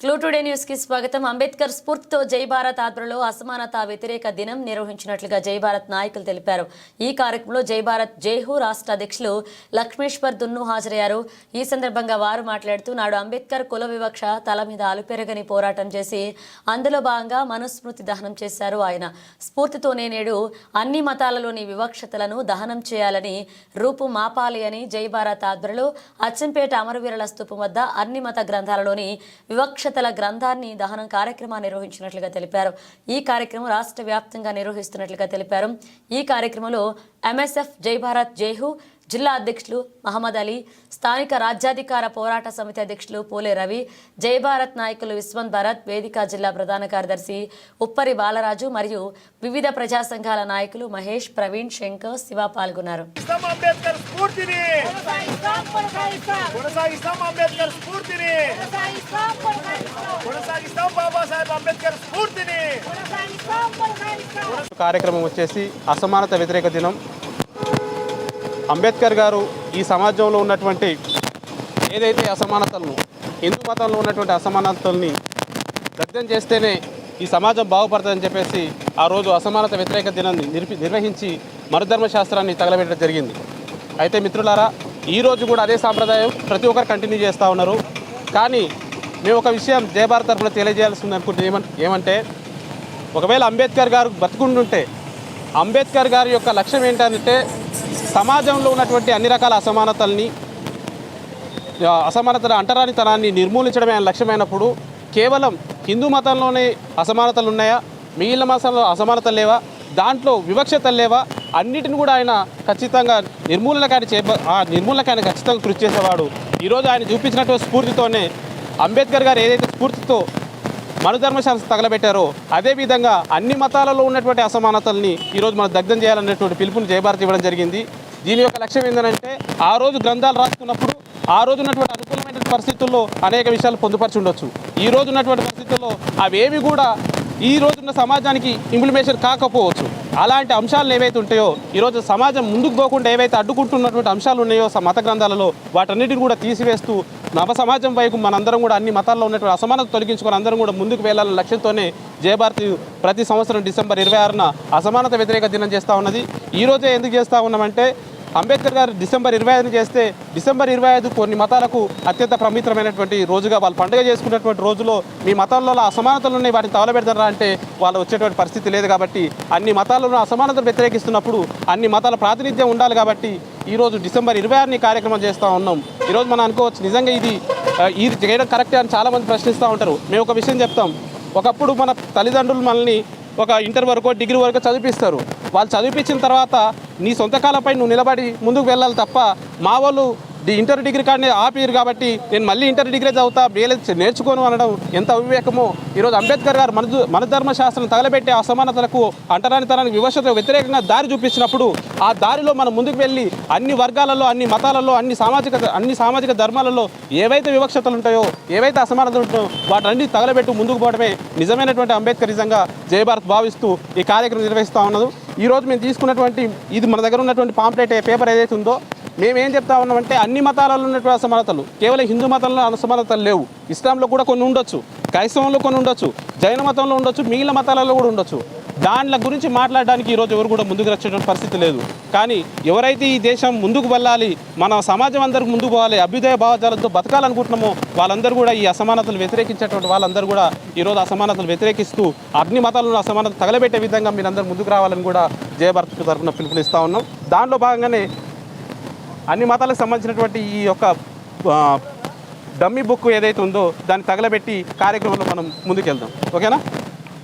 Clue today న్యూస్కి స్వాగతం. అంబేద్కర్ స్ఫూర్తితో జై భారత్ ఆధ్వర్యంలో అసమానత వ్యతిరేక దినం నిర్వహించినట్లుగా జై భారత్ నాయకులు తెలిపారు. ఈ కార్యక్రమంలో జై భారత్ జైహు రాష్ట్ర అధ్యక్షులు లక్ష్మేశ్వర్ దున్ను హాజరయ్యారు. ఈ సందర్భంగా వారు మాట్లాడుతూ నాడు అంబేద్కర్ కుల వివక్ష తల మీద అలుపెరగని పోరాటం చేసి అందులో భాగంగా మనుస్మృతి దహనం చేశారు ఆయన. స్ఫూర్తితోనే నేడు అన్ని మతాలలోని వివక్షతలను దహనం చేయాలని రూపు మాపాలి అని జై భారత్ ఆధ్వర్యంలో అచ్చంపేట అమరవీరుల స్థూపం వద్ద అన్ని మత గ్రంథాలలోని వివక్ష అక్షతల గ్రంథాన్ని దహనం కార్యక్రమాన్ని నిర్వహించినట్లుగా తెలిపారు. ఈ కార్యక్రమం రాష్ట్ర వ్యాప్తంగా నిర్వహిస్తున్నట్లుగా తెలిపారు. ఈ కార్యక్రమంలో ఎంఎస్ఎఫ్ జై భారత్ జైహు జిల్లా అధ్యక్షులు మహమ్మద్ అలీ స్థానిక రాజ్యాధికార పోరాట సమితి అధ్యక్షులు పోలే రవి జై భారత్ నాయకులు విశ్వంత్ భారత్ వేదిక జిల్లా ప్రధాన కార్యదర్శి ఉప్పరి బాలరాజు మరియు వివిధ ప్రజా సంఘాల నాయకులు మహేష్ ప్రవీణ్ శంకర్ శివ పాల్గొన్నారు. కార్యక్రమం వచ్చేసి అసమానత వ్యతిరేక దినం. అంబేద్కర్ గారు ఈ సమాజంలో ఉన్నటువంటి ఏదైతే అసమానతలను హిందూ మతంలో ఉన్నటువంటి అసమానతల్ని దగ్ధం చేస్తేనే ఈ సమాజం బాగుపడుతుందని చెప్పేసి ఆ రోజు అసమానత వ్యతిరేక దినాన్ని నిర్పి నిర్వహించి మరుధర్మ శాస్త్రాన్ని తగలబెట్టడం జరిగింది. అయితే మిత్రులారా ఈ రోజు కూడా అదే సాంప్రదాయం ప్రతి ఒక్కరు కంటిన్యూ చేస్తూ ఉన్నారు. కానీ మేము ఒక విషయం జయభారత్ తరఫున తెలియజేయాల్సింది అనుకుంటే ఏమంటే ఒకవేళ అంబేద్కర్ గారు బతుకుంటుంటే అంబేద్కర్ గారి యొక్క లక్ష్యం ఏంటంటే సమాజంలో ఉన్నటువంటి అన్ని రకాల అసమానతల్ని అసమానతల అంటరానితనాన్ని నిర్మూలించడమే ఆయన లక్ష్యమైనప్పుడు కేవలం హిందూ మతంలోనే అసమానతలు ఉన్నాయా? మిగిలిన మతంలో అసమానతలు లేవా? దాంట్లో వివక్షతలు లేవా? అన్నిటిని కూడా ఆయన ఖచ్చితంగా నిర్మూలనకాన్ని చేప ఆ నిర్మూలనకి ఆయన ఖచ్చితంగా కృషి చేసేవాడు. ఈరోజు ఆయన చూపించినటువంటి స్ఫూర్తితోనే అంబేద్కర్ గారు ఏదైతే స్ఫూర్తితో మనధర్మశాస్త్రం తగలబెట్టారో అదేవిధంగా అన్ని మతాలలో ఉన్నటువంటి అసమానతల్ని ఈరోజు మనం దగ్ధం చేయాలనేటువంటి పిలుపుని జయభారత్ ఇవ్వడం జరిగింది. దీని యొక్క లక్ష్యం ఏంటంటే ఆ రోజు గ్రంథాలు రాసుకున్నప్పుడు ఆ రోజు ఉన్నటువంటి అనుకూలమైన పరిస్థితుల్లో అనేక విషయాలు పొందుపరిచి ఉండొచ్చు. ఈ రోజు ఉన్నటువంటి పరిస్థితుల్లో అవేవి కూడా ఈ రోజున్న సమాజానికి ఇంప్లిమేషన్ కాకపోవచ్చు. అలాంటి అంశాలు ఏవైతే ఉంటాయో ఈరోజు సమాజం ముందుకు పోకుండా ఏవైతే అడ్డుకుంటున్నటువంటి అంశాలు ఉన్నాయో మత గ్రంథాలలో వాటన్నిటిని కూడా తీసివేస్తూ నవ సమాజం వైపు మనందరం కూడా అన్ని మతాల్లో ఉన్నటువంటి అసమానత తొలగించుకొని అందరం కూడా ముందుకు వెళ్ళాలన్న లక్ష్యంతోనే జయభారతి ప్రతి సంవత్సరం డిసెంబర్ ఇరవై ఆరున అసమానత వ్యతిరేక దినం చేస్తూ ఉన్నది. ఈ రోజే ఎందుకు చేస్తూ ఉన్నామంటే అంబేద్కర్ గారు డిసెంబర్ ఇరవై ఐదుని చేస్తే డిసెంబర్ ఇరవై ఐదు కొన్ని మతాలకు అత్యంత ప్రమిత్రమైనటువంటి రోజుగా వాళ్ళు పండుగ చేసుకున్నటువంటి రోజులో మీ మతాల్లో అసమానతలు ఉన్నాయి వాటిని తవలబెడతారా అంటే వాళ్ళు వచ్చేటువంటి పరిస్థితి లేదు కాబట్టి అన్ని మతాలను అసమానతలు వ్యతిరేకిస్తున్నప్పుడు అన్ని మతాల ప్రాతినిధ్యం ఉండాలి కాబట్టి ఈరోజు డిసెంబర్ ఇరవై ఆరుని కార్యక్రమం చేస్తూ ఉన్నాం. ఈరోజు మనం అనుకోవచ్చు నిజంగా ఇది ఇది చేయడం కరెక్టే అని చాలామంది ప్రశ్నిస్తూ ఉంటారు. మేము ఒక విషయం చెప్తాం. ఒకప్పుడు మన తల్లిదండ్రులు మనల్ని ఒక ఇంటర్ వరకు డిగ్రీ వరకు చదివిస్తారు. వాళ్ళు చదివిపించిన తర్వాత నీ సొంత కాలపై నువ్వు నిలబడి ముందుకు వెళ్ళాలి తప్ప మా వాళ్ళు ఇంటర్ డిగ్రీ కార్డ్ని ఆపిరు కాబట్టి నేను మళ్ళీ ఇంటర్ డిగ్రీ చదువుతా వేరే నేర్చుకోను అనడం ఎంత అవివేకమో. ఈరోజు అంబేద్కర్ గారు మన మనధర్మ శాస్త్రం తగలబెట్టే అసమానతలకు అంటరానితనానికి వివక్షత వ్యతిరేకంగా దారి చూపించినప్పుడు ఆ దారిలో మనం ముందుకు వెళ్ళి అన్ని వర్గాలలో అన్ని మతాలలో అన్ని సామాజిక అన్ని సామాజిక ధర్మాలలో ఏవైతే వివక్షతలు ఉంటాయో ఏవైతే అసమానతలు ఉంటాయో వాటన్ని తగలబెట్టు ముందుకు పోవడమే నిజమైనటువంటి అంబేద్కర్ నిజంగా జయభారత్ భావిస్తూ ఈ కార్యక్రమం నిర్వహిస్తూ ఉన్నది. ఈ రోజు మేము తీసుకున్నటువంటి ఇది మన దగ్గర ఉన్నటువంటి పాంప్లెట్ పేపర్ ఏదైతే ఉందో మేము ఏం చెప్తా ఉన్నామంటే అన్ని మతాలలో ఉన్నటువంటి అసమానతలు కేవలం హిందూ మతంలో అసమానతలు లేవు. ఇస్లాంలో కూడా కొన్ని ఉండొచ్చు క్రైస్తవంలో కొన్ని ఉండొచ్చు జైన మతంలో ఉండొచ్చు మిగిలిన మతాలలో కూడా ఉండొచ్చు. దానిల గురించి మాట్లాడడానికి ఈరోజు ఎవరు కూడా ముందుకు వచ్చేటువంటి పరిస్థితి లేదు. కానీ ఎవరైతే ఈ దేశం ముందుకు వెళ్ళాలి మన సమాజం అందరికి ముందుకు పోవాలి అభ్యుదయ భావజాలతో బతకాలనుకుంటున్నామో వాళ్ళందరూ కూడా ఈ అసమానతలు వ్యతిరేకించేటువంటి వాళ్ళందరూ కూడా ఈరోజు అసమానతలు వ్యతిరేకిస్తూ అగ్ని మతాలను అసమానత తగలబెట్టే విధంగా మీరందరూ ముందుకు రావాలని కూడా జయభారత్ తరఫున పిలుపునిస్తూ ఉన్నాం. దానిలో భాగంగానే అన్ని మతాలకు సంబంధించినటువంటి ఈ యొక్క డమ్మీ బుక్ ఏదైతే ఉందో దాన్ని తగలబెట్టి కార్యక్రమంలో మనం ముందుకెళ్దాం. ఓకేనా?